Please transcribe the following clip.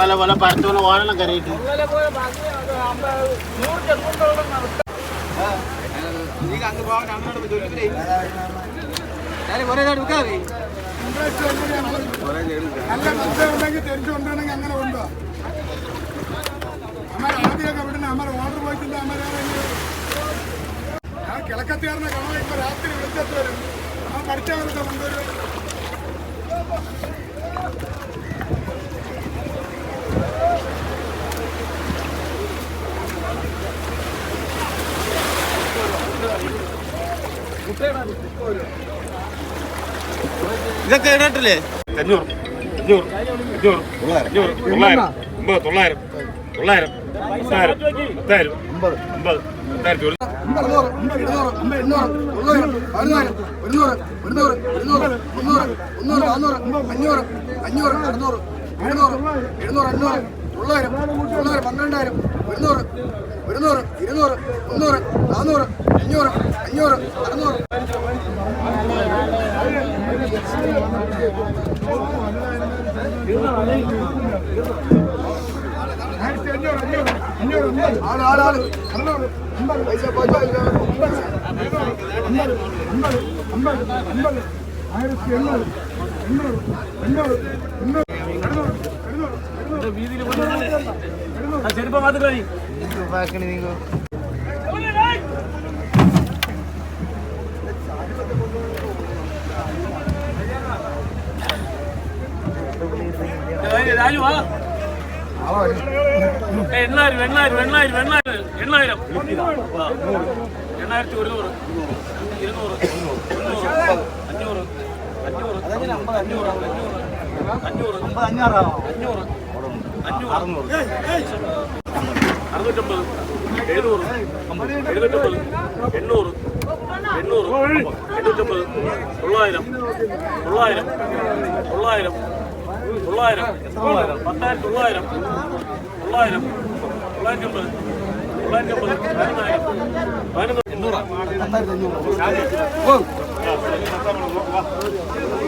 അതേപോലെ പരത്തോണ ഓണെല്ലാം കറിയിട്ട് നല്ല മത്സ്യം ഉണ്ടെങ്കിൽ തിരിച്ചു കൊണ്ടുവരണമെങ്കിൽ അങ്ങനെ ഉണ്ടോ അമ്മ ആദ്യമൊക്കെ വിടുന്ന അമ്മ ഓർഡർ പോയിട്ടില്ല അമ്മ ഞാൻ കിഴക്കത്തിയാറിനെ കാണാൻ ഇപ്പൊ രാത്രി വിളിച്ചെത്തി നമ്മൾ പഠിച്ചാൽ കൊണ്ടുവരും ഇതൊക്കെ ഇടട്ടില്ലേ അഞ്ഞൂറ് അഞ്ഞൂറ് അഞ്ഞൂറ് അഞ്ഞൂറ് തൊള്ളായിരം. ഒമ്പത് തൊള്ളായിരം. തൊള്ളായിരം. പത്തായിരം പത്തായിരം അമ്പത്. അമ്പത്. പത്തായിരത്തി ഒരു അമ്പത് ഇരുന്നൂറ് അമ്പത് എണ്ണൂറ് തൊള്ളായിരം പതിനായിരം ഒരുന്നൂറ് ഒരുന്നൂറ് ഇരുന്നൂറ് മുന്നൂറ് മുന്നൂറ് നാന്നൂറ് അഞ്ഞൂറ് അഞ്ഞൂറ് അറുന്നൂറ് എഴുന്നൂറ് എഴുന്നൂറ് അഞ്ഞൂറ് തൊള്ളായിരം തൊള്ളായിരം പന്ത്രണ്ടായിരം ഒരുന്നൂറ് ഒരുന്നൂറ് ഇരുന്നൂറ് മുന്നൂറ് നാന്നൂറ് അഞ്ഞൂറ് അഞ്ഞൂറ് അറുന്നൂറ്. ആൾ ആൾ ആൾ പൈസ ആയിരത്തി എണ്ണൂറ് എണ്ണൂറ് എണ്ണൂറ് എണ്ണൂറ്. എഴുന്നൂറ് എഴുന്നൂറ് എണ്ണായിരം എണ്ണായിരം എണ്ണായിരം എണ്ണായിരം എണ്ണായിരം എണ്ണായിരത്തി ഒരുന്നൂറ് ഇരുന്നൂറ് മുന്നൂറ് അഞ്ഞൂറ് അഞ്ഞൂറ് അഞ്ഞൂറ് അഞ്ഞൂറ് അഞ്ഞൂറ്. അഞ്ഞൂറ്. അഞ്ഞൂറ്. അറുന്നൂറ്റമ്പത്. എഴുന്നൂറ്. എഴുന്നൂറ്റമ്പത്. എണ്ണൂറ്. എണ്ണൂറ്. എണ്ണൂറ്റമ്പത്. തൊള്ളായിരം. തൊള്ളായിരം. തൊള്ളായിരം. തൊള്ളായിരം. പത്തായിരത്തി തൊള്ളായിരം. തൊള്ളായിരം. തൊള്ളായിരത്തി അമ്പത് തൊള്ളായിരത്തി അമ്പത് പതിനൊന്നായിരം പതിനൊന്ന് എണ്ണൂറ് സമാധാനം